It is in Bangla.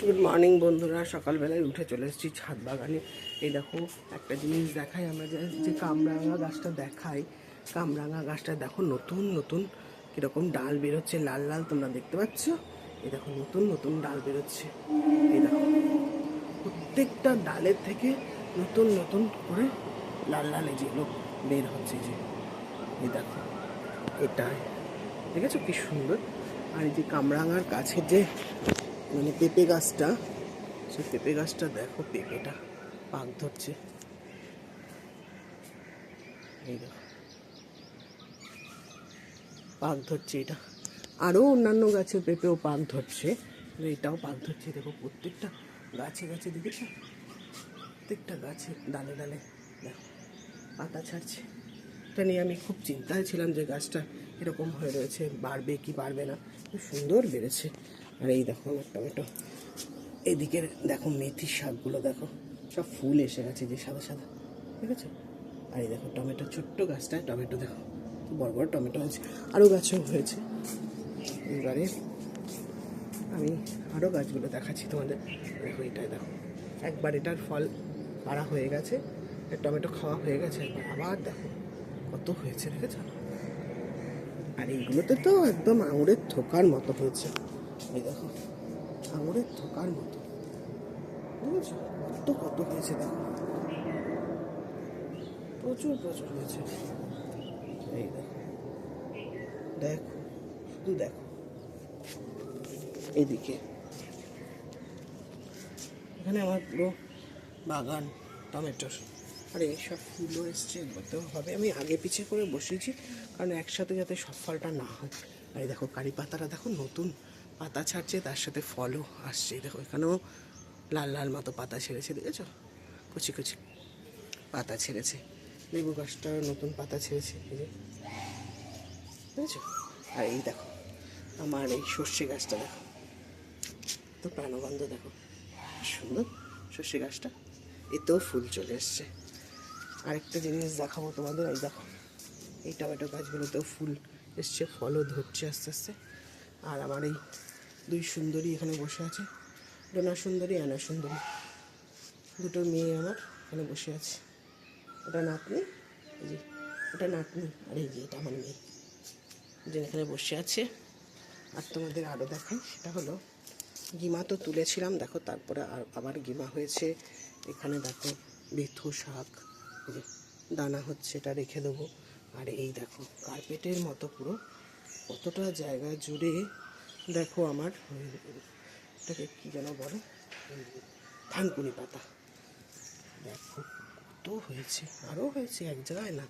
গুড মর্নিং বন্ধুরা। সকালবেলায় উঠে চলে এসেছি ছাদ বাগানে। এই দেখো, একটা জিনিস দেখাই আমরা যে কামরাঙা গাছটা দেখাই। কামরাঙা গাছটা দেখো, নতুন নতুন কীরকম ডাল বেরোচ্ছে, লাল লাল, তোমরা দেখতে পাচ্ছ? এই দেখো, নতুন নতুন ডাল বেরোচ্ছে। এই দেখো, প্রত্যেকটা ডালের থেকে নতুন নতুন করে লাল লাল এই যেগুলো বের হচ্ছে যে। এই দেখো, এটাই। দেখেছ কি সুন্দর? আর এই যে কামরাঙার কাছে যে মানে পেঁপে গাছটা সেই পেঁপে গাছটা দেখো, পেঁপেটা পাক ধরছে। এই পাক ধরছে এটা। আরও অন্যান্য গাছের পেঁপেও পাক ধরছে এটাও পাক ধরছে। দেখো, প্রত্যেকটা গাছে গাছে দেখেছ? প্রত্যেকটা গাছে ডালে ডালে দেখো, পাতা ছাড়ছে। এটা নিয়ে আমি খুব চিন্তায় ছিলাম যে গাছটা এরকম হয়ে রয়েছে, বাড়বে কি বাড়বে না। খুব সুন্দর বেড়েছে। আর এই দেখো, আমার টমেটো। এদিকে দেখো মেথির শাকগুলো, দেখো। সব ফুল এসে গেছে যে সাদা সাদা, ঠিক আছে? আর এই দেখো টমেটো ছোট্ট গাছটায় টমেটো, দেখো। বড় বড় টমেটো হয়েছে আরও গাছও হয়েছে। এবারে আমি আরও গাছগুলো দেখাচ্ছি তোমাদের। দেখো এটাই, দেখো। একবার এটার ফল পাড়া হয়ে গেছে টমেটো খাওয়া হয়ে গেছে, একবার আবার দেখো কত হয়েছে, দেখেছ? আর এইগুলোতে তো একদম আঙুরের থোকার মতো হয়েছে। এই দেখো আঙুরের থোকার মতো। বুঝেছ? কত কত হয়েছে দেখো। প্রচুর প্রচুর হয়েছে। এই দেখো। দেখো, শুধু দেখো। এদিকে। এখানে আমার পুরো বাগান টমেটোর আর এইসব ফুলও এসছে, এগুলোতেও হবে। আমি আগে পিছে করে বসিয়েছি, কারণ একসাথে যাতে সব ফলটা না হয়। আর, দেখো, কারি পাতাটা, দেখো, নতুন। পাতা ছাড়ছে, তার সাথে ফলও আসছে। দেখো, এখানেও লাল লাল মতো পাতা ছেড়েছে, দেখেছ? কুচি কুচি পাতা ছেড়েছে। লেবু গাছটাও নতুন পাতা ছেড়েছে, এই বুঝেছ আর এই দেখো, আমার এই সর্ষে গাছটা দেখো। তো প্রাণবন্ধ দেখো সুন্দর সর্ষে গাছটা। এতেও ফুল চলে এসছে। আরেকটা জিনিস দেখাবো তোমাদের, এই দেখো, এই টমেটো গাছগুলোতেও ফুল এসছে, ফলও ধরছে আস্তে আস্তে। আর আমার এই দুই সুন্দরী এখানে বসে আছে। ডোনা সুন্দরী, আনা সুন্দরী। দুটো মেয়ে আমার এখানে বসে আছে। ওটা নাতনি, এই যে, ওটা নাতনি। আর এই যে, এটা আমার মেয়ে, যে এখানে বসে আছে। আর তোমাদের আরও দেখাই, সেটা হলো, গিমা তো তুলেছিলাম, দেখো তারপরে আবার গিমা হয়েছে। এখানে দেখো, বেথু শাক দানা হচ্ছে, এটা রেখে দেবো। আর এই দেখো কার্পেটের মতো পুরো কতটা জায়গা জুড়ে দেখো আমার এটাকে কী যেন বলে? থানকুনি পাতা। দেখো, কত হয়েছে। আরও হয়েছে এক জায়গায় না?